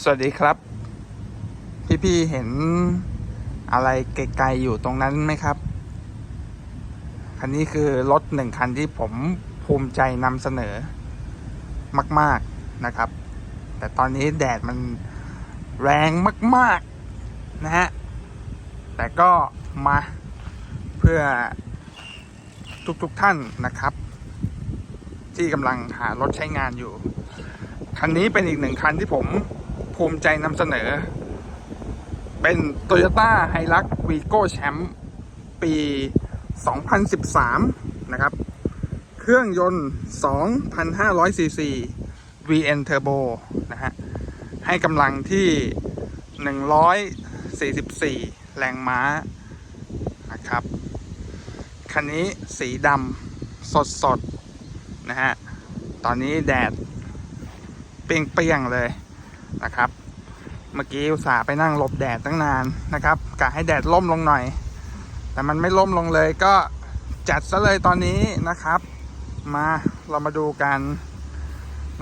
สวัสดีครับ พี่ๆเห็นอะไรไกลๆอยู่ตรงนั้นไหมครับ คันนี้คือรถหนึ่งคันที่ผมภูมิใจนำเสนอมาก ๆนะครับ แต่ตอนนี้แดดมันแรงมาก ๆ นะฮะ แต่ก็มาเพื่อทุกๆทท่านนะครับ ที่กำลังหารถใช้งานอยู่ คันนี้เป็นอีกหนึ่งคันที่ผม ภูมิใจนำเสนอ เป็น Toyota Hilux Vigo Champ ปี 2013 นะครับ เครื่องยนต์ 2,500ซีซี VN Turbo นะฮะ ให้กำลังที่ 144 แรงม้า นะครับ คันนี้สีดำ สดๆนะฮะ ตอนนี้แดด เปรี้ยงๆเลย นะครับ เมื่อกี้อุตส่าห์ไปนั่งหลบแดดตั้งนานนะครับกะให้แดดล่มลงหน่อย แต่มันไม่ล่มลงเลยก็จัดซะเลยตอนนี้นะครับ มาเรามาดูกัน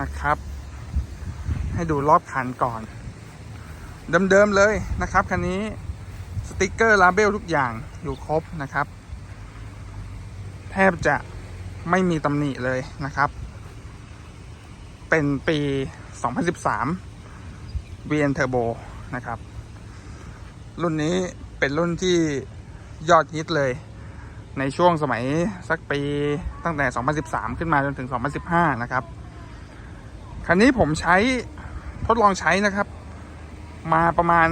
นะครับ ให้ดูรอบคันก่อน เดิมๆเลยนะครับคันนี้สติกเกอร์ลาเบลทุกอย่างอยู่ครบนะครับ แทบจะไม่มีตำหนิเลยนะครับ เป็นปี 2013 VN Turbo นะครับ รุ่นนี้เป็นรุ่นที่ยอดฮิตเลย ในช่วงสมัยสักปีตั้งแต่ 2013 ขึ้นมาจนถึง 2015 นะครับ คันนี้ผมใช้ทดลองใช้นะครับ มาประมาณ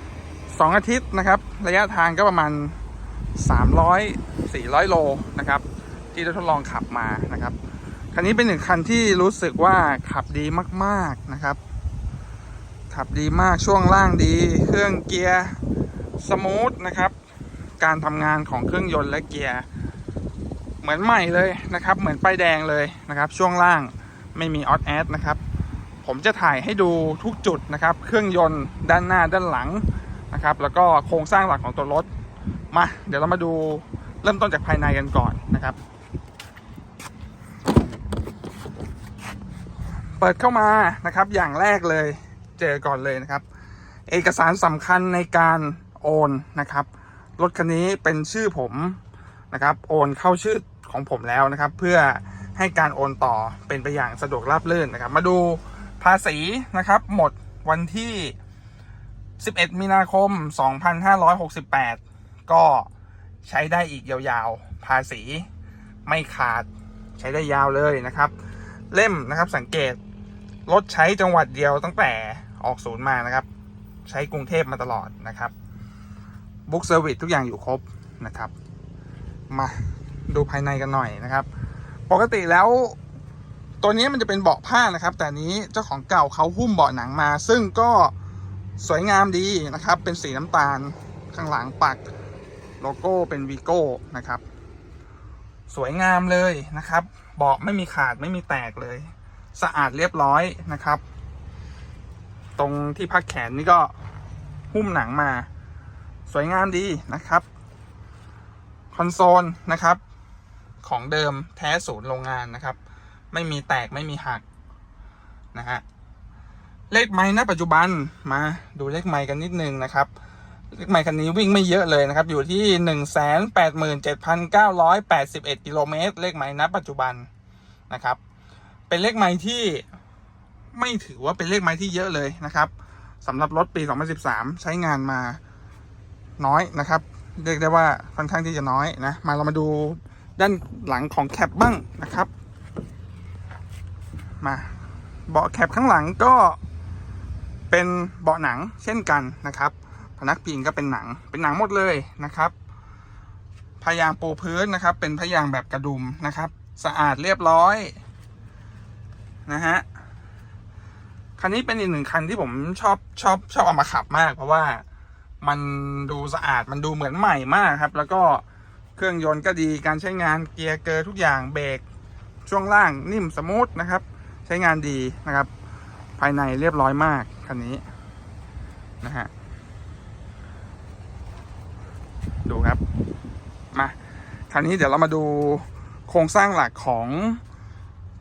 2 อาทิตย์นะครับ ระยะทางก็ประมาณ 300 400 โลนะครับ ที่ได้ทดลองขับมานะครับ คันนี้เป็นหนึ่งคันที่รู้สึกว่าขับดีมาก ๆนะครับ ขับดีมากช่วงล่างดี เครื่องเกียร์สมูทนะครับ การทำงานของเครื่องยนต์และเกียร์เหมือนใหม่เลยนะครับ เหมือนป้ายแดงเลยนะครับ ช่วงล่างไม่มีออดแอดนะครับ ผมจะถ่ายให้ดูทุกจุดนะครับ เครื่องยนต์ด้านหน้าด้านหลังนะครับ แล้วก็โครงสร้างหลักของตัวรถมา เดี๋ยวเรามาดูเริ่มต้นจากภายในกันก่อนนะครับ เปิดเข้ามานะครับอย่างแรกเลย เจอก่อนเลยนะครับ เอกสารสำคัญในการโอนนะครับรถคันนี้เป็นชื่อผมนะครับ โอนเข้าชื่อของผมแล้วนะครับ เพื่อให้การโอนต่อเป็นไปอย่างสะดวกราบรื่นนะครับ มาดูภาษีนะครับ หมดวันที่ 11 มีนาคม 2568 ก็ใช้ได้อีกยาวๆ ภาษีไม่ขาดใช้ได้ยาวเลยนะครับ เล่มนะครับสังเกตรถใช้จังหวัดเดียวตั้งแต่ ออกศูนย์มานะครับ ใช้กรุงเทพมาตลอดนะครับบุ๊กเซอร์วิสทุกอย่างอยู่ครบนะครับ มาดูภายในกันหน่อยนะครับ ปกติแล้ว ตัวนี้มันจะเป็นเบาะผ้านะครับ แต่นี้เจ้าของเก่าเขาหุ้มเบาะหนังมา ซึ่งก็สวยงามดีนะครับ เป็นสีน้ำตาลข้างหลังปักโลโก้เป็นวีโก้นะครับ สวยงามเลยนะครับ เบาะไม่มีขาดไม่มีแตกเลย สะอาดเรียบร้อยนะครับ ตรงที่พักแขนนี่ก็หุ้มหนังมา สวยงามดีนะครับ คอนโซลนะครับ ของเดิมแท้ศูนย์โรงงานนะครับ ไม่มีแตกไม่มีหักนะฮะเลขไม้ณปัจจุบันมาดูเลขไม้กันนิดนึงนะครับเลขไม้คันนี้วิ่งไม่เยอะเลยนะครับ อยู่ที่หนึ่งแสนแปดหมื่นเจ็ดพันเก้าร้อยแปดสิบเอ็ดกิโลเมตรเลขไม้ณปัจจุบันนะครับ เป็นเลขไม้ที่ ไม่ถือว่าเป็นเลขไม้ที่เยอะเลยนะครับสำหรับรถปี 2013 ใช้งานมาน้อยนะครับ เรียกได้ว่าค่อนข้างที่จะน้อยนะ มาเรามาดูด้านหลังของแคปบ้างนะครับ มาเบาะแคปข้างหลังก็เป็นเบาะหนังเช่นกันนะครับ พนักพิงก็เป็นหนังเป็นหนังหมดเลยนะครับพยางปูพื้นนะครับ เป็นพยางแบบกระดุมนะครับ สะอาดเรียบร้อยนะฮะ คันนี้เป็นอีกหนึ่งคันที่ผมชอบชอบชอบเอามาขับมาก เพราะว่ามันดูสะอาดมันดูเหมือนใหม่มากครับ แล้วก็เครื่องยนต์ก็ดีการใช้งานเกียร์เกอร์ทุกอย่างเบรกช่วงล่างนิ่มสมูทนะครับ ใช้งานดีนะครับ ภายในเรียบร้อยมากคันนี้นะฮะดูครับมาคันนี้เดี๋ยวเรามาดูโครงสร้างหลักของ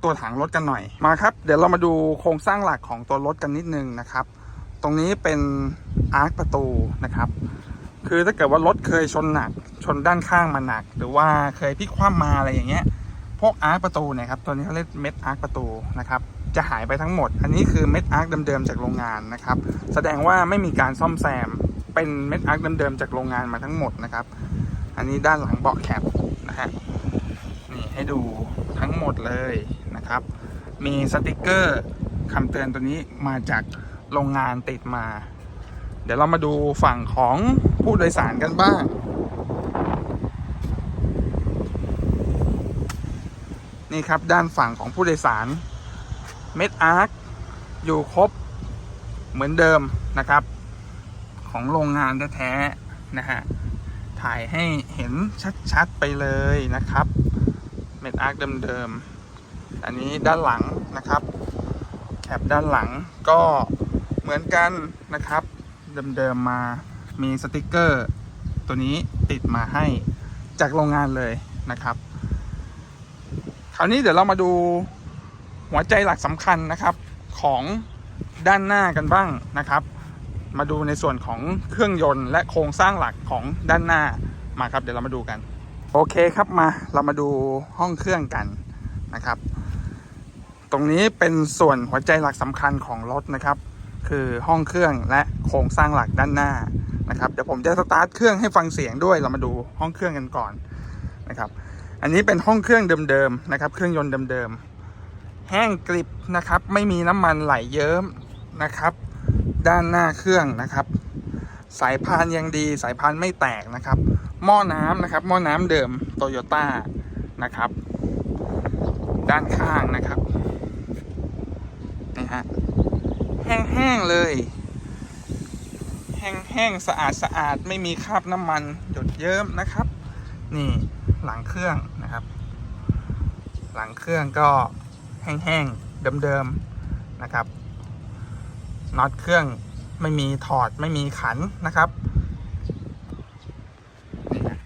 ตัวถังรถกันหน่อยมาครับ เดี๋ยวเรามาดูโครงสร้างหลักของตัวรถกันนิดนึงนะครับ ตรงนี้เป็นอาร์คประตูนะครับ คือถ้าเกิดว่ารถเคยชนหนัก ชนด้านข้างมาหนัก หรือว่าเคยพลิกคว่ำมาอะไรอย่างเงี้ย พวกอาร์คประตูเนี่ยครับตัวนี้เขาเรียกเม็ดอาร์คประตูนะครับจะหายไปทั้งหมด อันนี้คือเม็ดอาร์คเดิมๆจากโรงงานนะครับ แสดงว่าไม่มีการซ่อมแซม เป็นเม็ดอาร์คเดิมๆจากโรงงานมาทั้งหมดนะครับ อันนี้ด้านหลังเบาะแคปนะฮะ นี่ให้ดูทั้งหมดเลย นะครับ มีสติกเกอร์คำเตือนตัวนี้มาจากโรงงานติดมา เดี๋ยวเรามาดูฝั่งของผู้โดยสารกันบ้าง นี่ครับด้านฝั่งของผู้โดยสารเม็ดอาร์คอยู่ครบเหมือนเดิมนะครับ ของโรงงานแท้ๆนะฮะถ่ายให้เห็นชัดๆไปเลยนะครับ เม็ดอาร์คเดิมๆ อันนี้ด้านหลังนะครับ แคปด้านหลังก็เหมือนกันนะครับ เดิมๆมามีสติกเกอร์ ตัวนี้ติดมาให้จากโรงงานเลยนะครับ คราวนี้เดี๋ยวเรามาดูหัวใจหลักสำคัญนะครับของด้านหน้ากันบ้างนะครับ มาดูในส่วนของเครื่องยนต์และโครงสร้างหลักของด้านหน้ามาครับ เดี๋ยวเรามาดูกัน โอเคครับมาเรามาดูห้องเครื่องกันนะครับ ตรงนี้เป็นส่วนหัวใจหลักสำคัญของรถนะครับ คือห้องเครื่องและโครงสร้างหลักด้านหน้านะครับเดี๋ยวผมจะสตาร์ทเครื่องให้ฟังเสียงด้วยเรามาดูห้องเครื่องกันก่อนนะครับ อันนี้เป็นห้องเครื่องเดิมๆนะครับ เครื่องยนต์เดิมๆแห้งกริบนะครับ ไม่มีน้ำมันไหลเยิ้มนะครับ ด้านหน้าเครื่องนะครับ สายพานยังดีสายพานไม่แตกนะครับ หม้อน้ำนะครับ หม้อน้ำเดิมโตโยต้านะครับ ด้านข้างนะครับ ฮะ แห้งๆเลย แห้งๆสะอาดสะอาดไม่มีคราบน้ำมันหยดเยิ้มนะครับ นี่หลังเครื่องนะครับ หลังเครื่องก็แห้งๆเดิมๆนะครับน็อตเครื่องไม่มีถอดไม่มีขันนะครับนี่ฮะ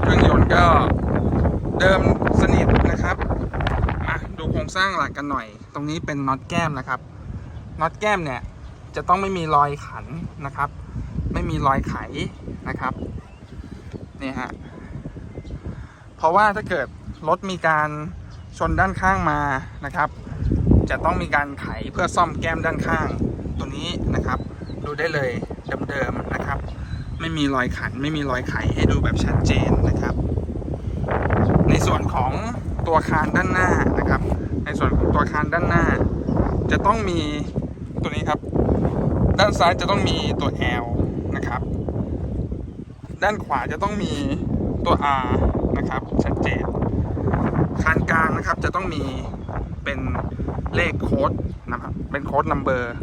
เครื่องยนต์ก็เดิมสนิทนะครับมา ดูโครงสร้งหลักกันหน่อย ตรงนี้เป็นน็อตแก้มนะครับ น็อตแก้มเนี่ยจะต้องไม่มีรอยขันนะครับ ไม่มีรอยไขนะครับนี่ฮะเพราะว่าถ้าเกิดรถมีการชนด้านข้างมานะครับ จะต้องมีการไขเพื่อซ่อมแก้มด้านข้างตัวนี้นะครับ ดูได้เลยเดิมๆนะครับ ไม่มีรอยขันไม่มีรอยไขให้ดูแบบชัดเจนนะครับ ในส่วนของตัวคานด้านหน้านะครับ ส่วนของตัวคานด้านหน้า จะต้องมีตัวนี้ครับ ด้านซ้ายจะต้องมีตัว L นะครับ ด้านขวาจะต้องมีตัว R นะครับชัดเจนคานกลางนะครับจะต้องมีเป็นเลขโค้ดนะครับเป็นโค้ดนัมเบอร์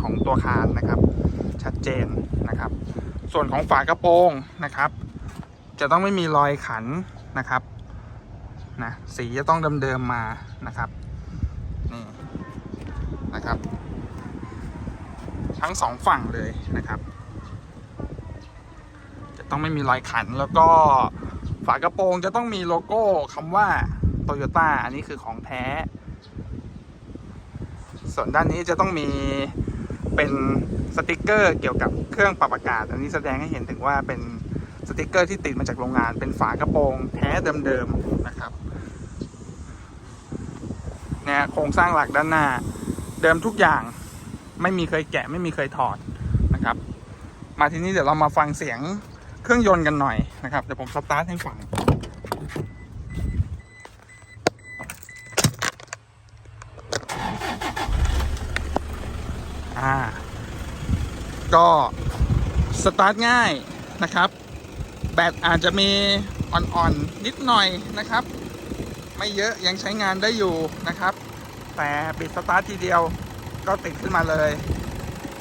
ของตัวคานนะครับ ชัดเจนนะครับ ส่วนของฝากระโปรงนะครับ จะต้องไม่มีรอยขันนะครับนะสีจะต้องเดิมๆมานะครับ นะครับ ทั้งสองฝั่งเลยนะครับ จะต้องไม่มีรอยขันแล้วก็ฝากระโปรงจะต้องมีโลโก้คำว่าโตโยต้าอันนี้คือของแท้ ส่วนด้านนี้จะต้องมีเป็นสติกเกอร์เกี่ยวกับเครื่องปรับอากาศ อันนี้แสดงให้เห็นถึงว่าเป็นสติกเกอร์ที่ติดมาจากโรงงาน เป็นฝากระโปรงแท้เดิมๆนะครับเนี่ยโครงสร้างหลักด้านหน้า เดิมทุกอย่างไม่มีเคยแกะไม่มีเคยถอดนะครับ มาที่นี้เดี๋ยวเรามาฟังเสียงเครื่องยนต์กันหน่อยนะครับเดี๋ยวผมสตาร์ทให้ฟังอ่าก็สตาร์ทง่ายนะครับ แบตอาจจะมีอ่อนๆนิดหน่อยนะครับ ไม่เยอะยังใช้งานได้อยู่นะครับ แต่ปิดสตาร์ททีเดียวก็ติดขึ้นมาเลย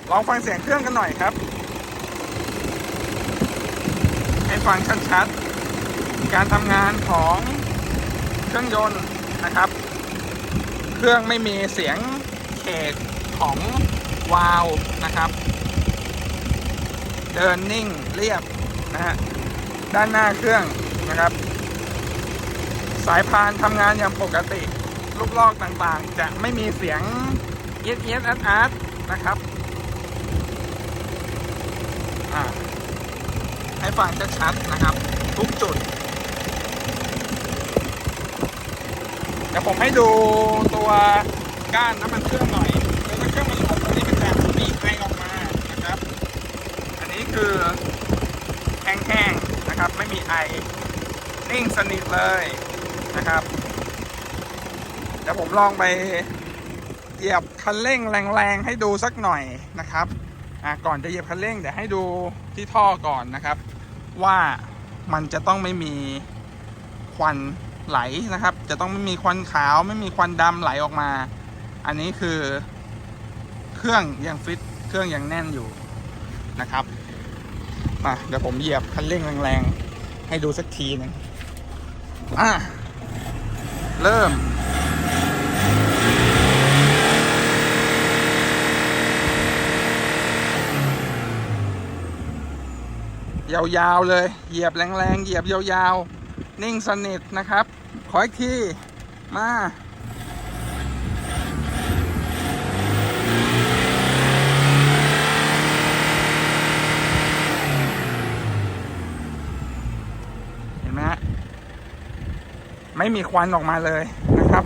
ลองฟังเสียงเครื่องกันหน่อยครับ ให้ฟังชัดๆ การทำงานของเครื่องยนต์นะครับ เครื่องไม่มีเสียงเขกของวาล์วนะครับ เดินนิ่งเรียบนะฮะด้านหน้าเครื่องนะครับ สายพานทำงานอย่างปกติ ลูกลอกต่างๆ จะไม่มีเสียงเอียดเอียดอาร์อาร์ตนะครับให้ฟังชัดๆนะครับ ทุกจุด เดี๋ยวผมให้ดูตัวก้านน้ำมันเครื่องหน่อยคือถ้าเครื่องมันหลบอันนี้มันจะมีไอออกมานะครับ อันนี้คือแห้งๆนะครับ ไม่มีไอนิ่งสนิทเลยนะครับ เดี๋ยวผมลองไปเหยียบคันเร่งแรงๆให้ดูสักหน่อยนะครับอะก่อนจะเหยียบคันเร่งเดี๋ยวให้ดูที่ท่อก่อนนะครับ ว่ามันจะต้องไม่มีควันไหลนะครับ จะต้องไม่มีควันขาว ไม่มีควันดำไหลออกมา อันนี้คือเครื่องยังฟิตเครื่องยังแน่นอยู่นะครับมาเดี๋ยวผมเหยียบคันเร่งแรงๆให้ดูสักทีหนึงอะเริ่ม ยาวๆเลย เหยียบแรงๆ เหยียบยาวๆ นิ่งสนิทนะครับ ขออีกที มา เห็นไหมฮะ ไม่มีควันออกมาเลยนะครับ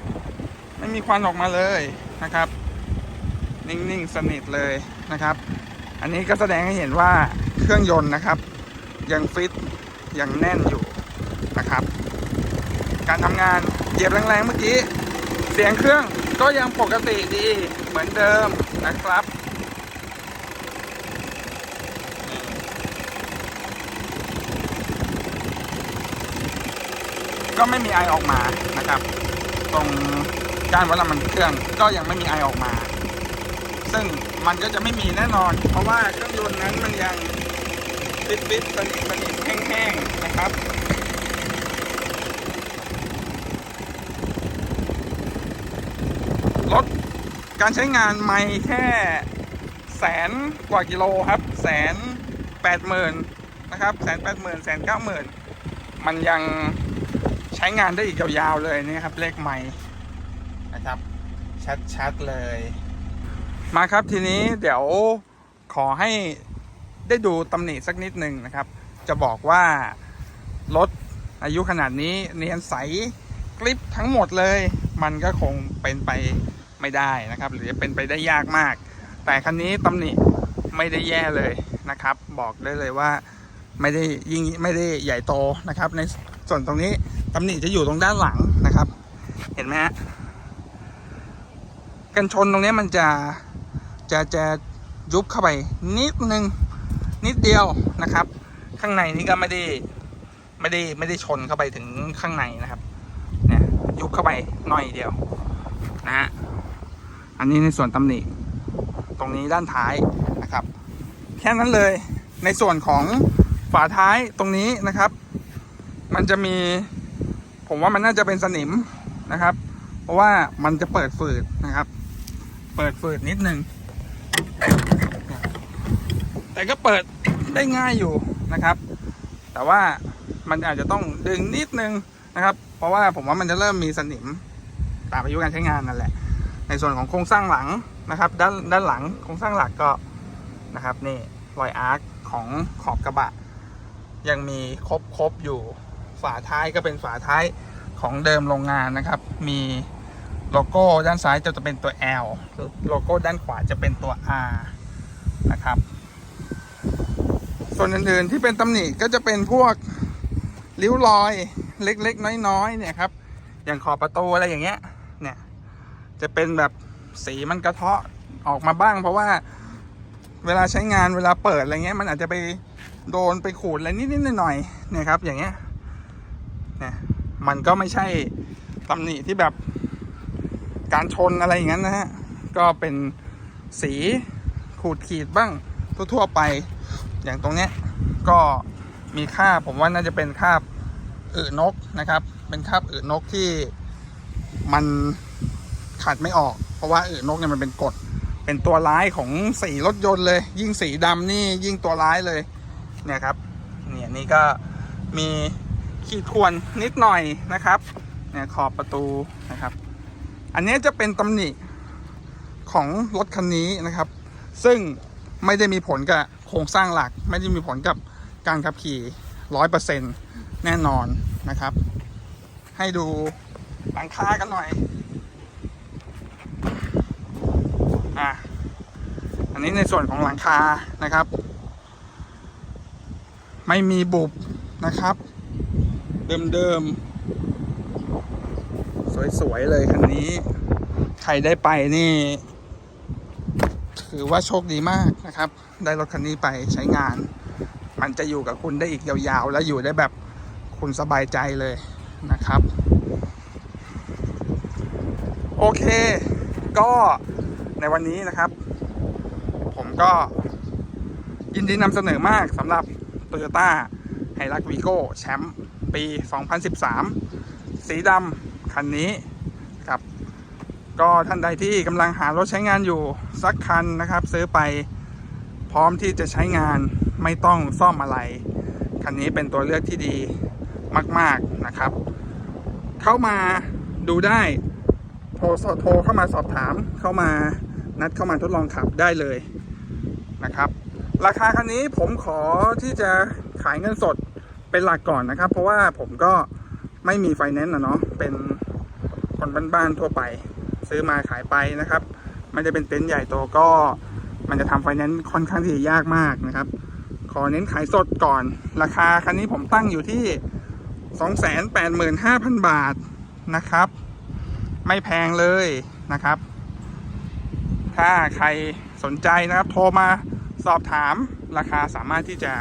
ไม่มีควันออกมาเลยนะครับ นิ่งๆ สนิทเลยนะครับ อันนี้ก็แสดงให้เห็นว่าเครื่องยนต์นะครับ ยังฟิตยังแน่นอยู่นะครับ การทำงานเหยียบแรงๆเมื่อกี้ เสียงเครื่องก็ยังปกติดีเหมือนเดิมนะครับก็ไม่มีไอออกมานะครับ ตรงการวัดน้ำมันเครื่องก็ยังไม่มีไอออกมา ซึ่งมันก็จะไม่มีแน่นอน เพราะว่าเครื่องยนต์นั้นมันยัง ฟิตฟิตสนิทสนิทแห้งๆนะครับรถการใช้งานไม่แค่แสนกว่ากิโลครับแสนแปดหมื่นนะครับแสนแปดหมื่นแสนเก้าหมื่นมันยังใช้งานได้อีกยาวๆเลยนี่ครับ เลขไม่นะครับ ชัดๆเลย มาครับทีนี้เดี๋ยวขอให้ ได้ดูตำหนิสักนิดหนึ่งนะครับ จะบอกว่ารถอายุขนาดนี้เนียนใสกริปทั้งหมดเลย มันก็คงเป็นไปไม่ได้นะครับ หรือเป็นไปได้ยากมาก แต่คันนี้ตำหนิไม่ได้แย่เลยนะครับ บอกได้เลยว่าไม่ได้ยิ่งไม่ได้ใหญ่โตนะครับ ในส่วนตรงนี้ตำหนิจะอยู่ตรงด้านหลังนะครับ เห็นไหมฮะกันชนตรงนี้มันจะจะจะยุบเข้าไปนิดนึง นิดเดียวนะครับ ข้างในนี่ก็ไม่ได้ไม่ได้ไม่ได้ชนเข้าไปถึงข้างในนะครับ เนี่ยยุบเข้าไปหน่อยเดียวนะฮะอันนี้ในส่วนตำหนิตรงนี้ด้านท้ายนะครับ แค่นั้นเลยในส่วนของฝาท้ายตรงนี้นะครับ มันจะมีผมว่ามันน่าจะเป็นสนิมนะครับ เพราะว่ามันจะเปิดฝืดนะครับ เปิดฝืดนิดนึง ก็เปิดได้ง่ายอยู่นะครับ แต่ว่ามันอาจจะต้องดึงนิดนึงนะครับ เพราะว่าผมว่ามันจะเริ่มมีสนิมตามอายุการใช้งานนั่นแหละ ในส่วนของโครงสร้างหลังนะครับ ด้านด้านหลังโครงสร้างหลักก็นะครับนี่รอยอาร์คของขอบกระบะ ยังมีครบครบอยู่ฝาท้ายก็เป็นฝาท้ายของเดิมโรงงานนะครับ มีโลโก้ด้านซ้ายจะเป็นตัว L โลโก้ด้านขวาจะเป็นตัว R นะครับ ส่วนอื่นๆที่เป็นตำหนิก็จะเป็นพวกริ้วรอยเล็กๆ น้อยๆเนี่ยครับ อย่างขอบประตูอะไรอย่างเงี้ย เนี่ย จะเป็นแบบสีมันกระเทาะออกมาบ้าง เพราะว่าเวลาใช้งานเวลาเปิดอะไรเงี้ยมันอาจจะไปโดนไปขูดอะไรนิดๆหน่อยๆเนี่ยครับ อย่างเงี้ยเนี่ยมันก็ไม่ใช่ตำหนิที่แบบการชนอะไรอย่างนั้นนะฮะก็เป็นสีขูดขีดบ้างทั่วๆไป อย่างตรงเนี้ยก็มีคาบผมว่าน่าจะเป็นคาบอึนกนะครับ เป็นคาบอึนกที่มันขัดไม่ออก เพราะว่าอึนกเนี่ยมันเป็นกรดเป็นตัวร้ายของสีรถยนต์เลย ยิ่งสีดำนี่ยิ่งตัวร้ายเลยเนี่ยครับเนี่ยนี่ก็มีขีดข่วนนิดหน่อยนะครับเนี่ยขอบประตูนะครับ อันนี้จะเป็นตำหนิของรถคันนี้นะครับ ซึ่งไม่ได้มีผลกับ โครงสร้างหลักไม่ได้มีผลกับการขับขี่ร้อยเปอร์เซ็นต์แน่นอนนะครับ ให้ดูหลังคากันหน่อยอะอันนี้ในส่วนของหลังคานะครับ ไม่มีบุบนะครับ เดิมๆ สวยๆ เลยคันนี้ ใครได้ไปนี่ ถือว่าโชคดีมากนะครับ ได้รถคันนี้ไปใช้งาน มันจะอยู่กับคุณได้อีกยาวๆ และอยู่ได้แบบคุณสบายใจเลยนะครับ โอเค ก็ในวันนี้นะครับ ผมก็ยินดีนำเสนอมากสำหรับ Toyota h i l u x v i g o แชมป์ปี 2013 สีดำคันนี้ครับ ก็ท่านใดที่กำลังหารถใช้งานอยู่สักคันนะครับ ซื้อไปพร้อมที่จะใช้งานไม่ต้องซ่อมอะไร คันนี้เป็นตัวเลือกที่ดีมาก ๆนะครับ เข้ามาดูได้โทรโทรเข้ามาสอบถามเข้ามานัดเข้ามาทดลองขับได้เลยนะครับ ราคาคันนี้ผมขอที่จะขายเงินสดเป็นหลักก่อนนะครับ เพราะว่าผมก็ไม่มีไฟแนนซ์นะเนาะเป็นคนบ้านๆทั่วไป ซื้อมาขายไปนะครับม่ได้เป็นเต็นท์ใหญ่โตก็มันจะทำไฟแนนซ์ค่อนข้างที่จะยากมากนะครับ ขอเน้นขายสดก่อน ราคาคันนี้ผมตั้งอยู่ที่ 285,000 บาทนะครับ ไม่แพงเลยนะครับ ถ้าใครสนใจนะครับ โทรมาสอบถามราคาสามารถที่จะ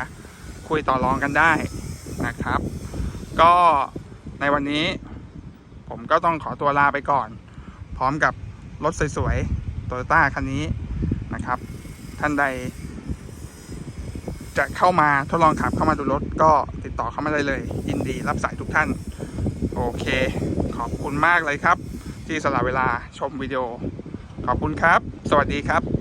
คุยต่อรองกันได้นะครับ ก็ในวันนี้ ผมก็ต้องขอตัวลาไปก่อน พร้อมกับรถสวยๆโตโยต้าคันนี้นะครับ ท่านใด จะเข้ามาทดลองขับเข้ามาดูรถก็ติดต่อเข้ามาได้เลย ยินดีรับสายทุกท่าน โอเค ขอบคุณมากเลยครับ ที่สละเวลาชมวิดีโอ ขอบคุณครับ สวัสดีครับ